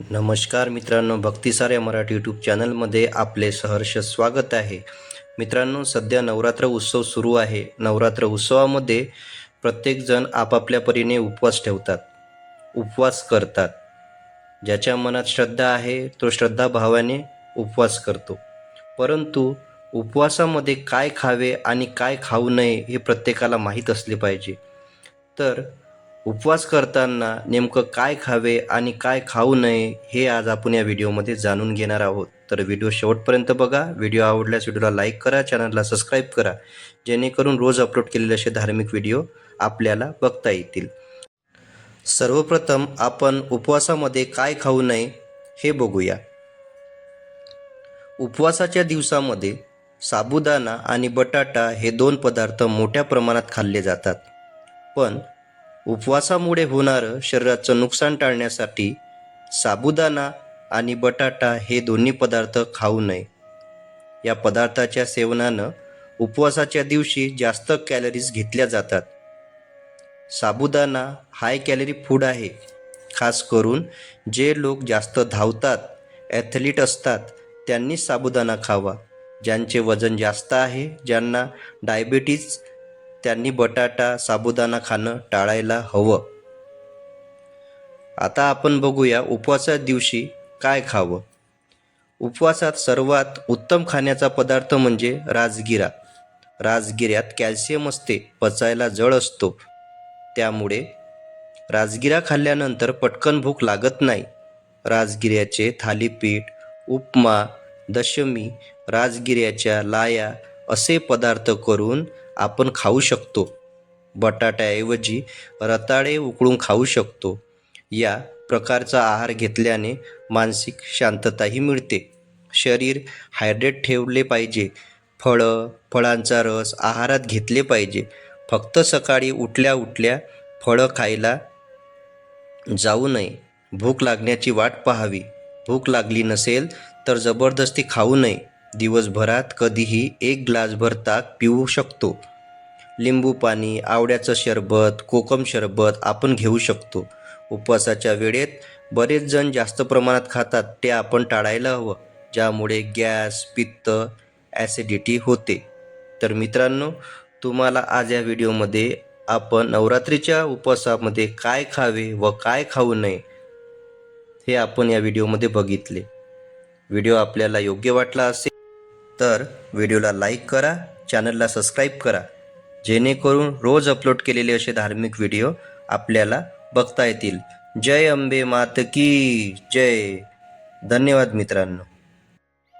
नमस्कार मित्रांनो भक्तिसाऱ्या मराठी यूट्यूब चॅनलमध्ये आपले सहर्ष स्वागत आहे. मित्रांनो सध्या नवरात्र उत्सव सुरू आहे. नवरात्र उत्सवामध्ये प्रत्येकजण आपापल्या परीने उपवास ठेवतात उपवास करतात. ज्याच्या मनात श्रद्धा आहे तो श्रद्धाभावाने उपवास करतो. परंतु उपवासामध्ये काय खावे आणि काय खाऊ नये हे प्रत्येकाला माहीत असले पाहिजे. तर उपवास करताना नेमकं काय खावे आणि काय खाऊ नये हे आज आपण या व्हिडिओमध्ये जाणून घेणार आहोत. तर व्हिडिओ शेवटपर्यंत बघा. व्हिडिओ आवडल्यास व्हिडिओला लाईक करा चॅनलला सबस्क्राईब करा जेणेकरून रोज अपलोड केलेले असे धार्मिक व्हिडिओ आपल्याला बघता येतील. सर्वप्रथम आपण उपवासामध्ये काय खाऊ नये हे बघूया. उपवासाच्या दिवसामध्ये साबुदाणा आणि बटाटा हे दोन पदार्थ मोठ्या प्रमाणात खाल्ले जातात. पण उपवासामुळे होणारं शरीराचं नुकसान टाळण्यासाठी साबुदाणा आणि बटाटा हे दोन्ही पदार्थ खाऊ नये. या पदार्थाच्या सेवनानं उपवासाच्या दिवशी जास्त कॅलरीज घेतल्या जातात. साबुदाणा हाय कॅलरी फूड आहे. खास करून जे लोक जास्त धावतात ॲथलीट असतात त्यांनी साबुदाणा खावा ज्यांचे वजन जास्त आहे ज्यांना डायबिटीज त्यांनी बटाटा साबुदाणा खाणं टाळायला हवं. आता आपण बघूया उपवासा दिवशी काय खावं. उपवासात सर्वात उत्तम खाण्याचा पदार्थ म्हणजे राजगिरा. राजगिऱ्यात कॅल्शियम असते पचायला जड असतो. त्यामुळे राजगिरा खाल्ल्यानंतर पटकन भूक लागत नाही. राजगिऱ्याचे थालीपीठ उपमा दशमी राजगिऱ्याच्या लाया असे पदार्थ करून आपण खाऊ शकतो. बटाट्याऐवजी रताळे उकळून खाऊ शकतो. या प्रकारचा आहार घेतल्याने मानसिक शांतताही मिळते. शरीर हायड्रेट ठेवले पाहिजे. फळं फळांचा रस आहारात घेतले पाहिजे. फक्त सकाळी उठल्या उठल्या फळं खायला जाऊ नये. भूक लागण्याची वाट पाहावी. भूक लागली नसेल तर जबरदस्ती खाऊ नये. दिवसभरात कधीही एक ग्लासभर ताक पिऊ शकतो. लिंबू पाणी आवड्याचं सरबत कोकम सरबत आपण घेऊ शकतो. उपवासाच्या वेळेत बरेच जण जास्त प्रमाणात खातात ते आपण टाळायला हवं ज्यामुळे गॅस पित्त ॲसिडिटी होते. तर मित्रांनो तुम्हाला आज या व्हिडिओमध्ये आपण नवरात्रीच्या उपवासामध्ये काय खावे व काय खाऊ नये हे आपण या व्हिडिओमध्ये बघितले. व्हिडिओ आपल्याला योग्य वाटला असेल तर व्हिडिओला लाईक करा चॅनलला सबस्क्राईब करा. जेणेकरून रोज अपलोड केलेले असे धार्मिक व्हिडिओ आपल्याला बघता येतील. जय अंबे मात की जय. धन्यवाद मित्रांनो.